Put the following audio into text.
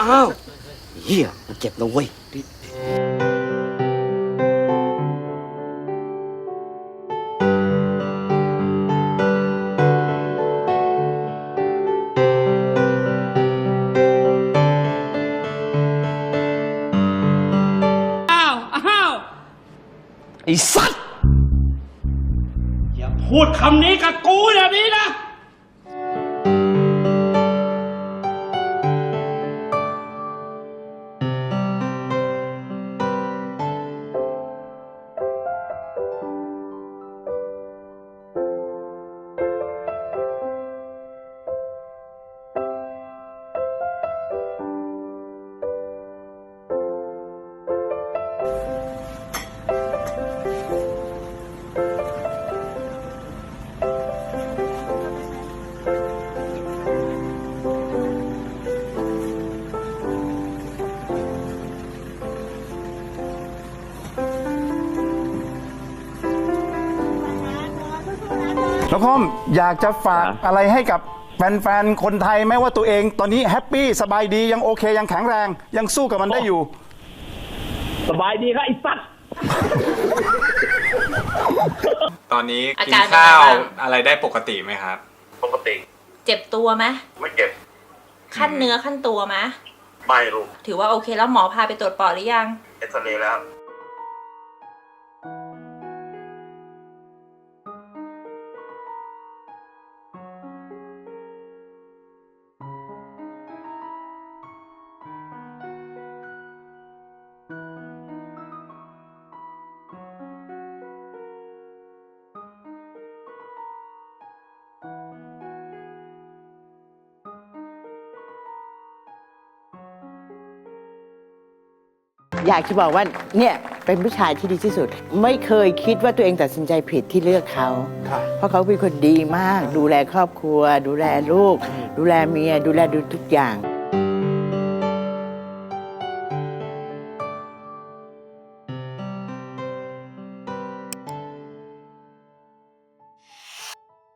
อ้าวเฮียมันเจ็บนะเว้ยอ้าวอ้าวไอ้สัตว์อย่าพูดคำนี้กับกูอย่างนี้นะ น้องคอมอยากจะฝากอะไรให้กับแฟนๆ คนไทยไหมว่าตัวเองตอนนี้แฮปปี้สบายดียังโอเค ยังแข็งแรง ยังสู้กับมันได้อยู่ สบายดีครับไอ้สัตว์ตอนนี้อากินการเป็นไงข้าวบ้างอะไรได้ปกติไหมครับ ปกติ เจ็บตัวไหมไม่เจ็บ ขั้นเนื้อขั้นตัวไหมไม่รู้ถือว่าโอเคแล้วหมอพาไปตรวจปอดหรือยัง เอ็กซเรย์แล้ว อยากจะบอกว่าเนี่ยเป็นผู้ชายที่ดีที่สุด ไม่เคยคิดว่าตัวเองตัดสินใจผิดที่เลือกเขาเพราะเขาเป็นคนดีมาก ดูแลครอบครัว ดูแลลูก ดูแลเมีย ดูแลดูทุกอย่าง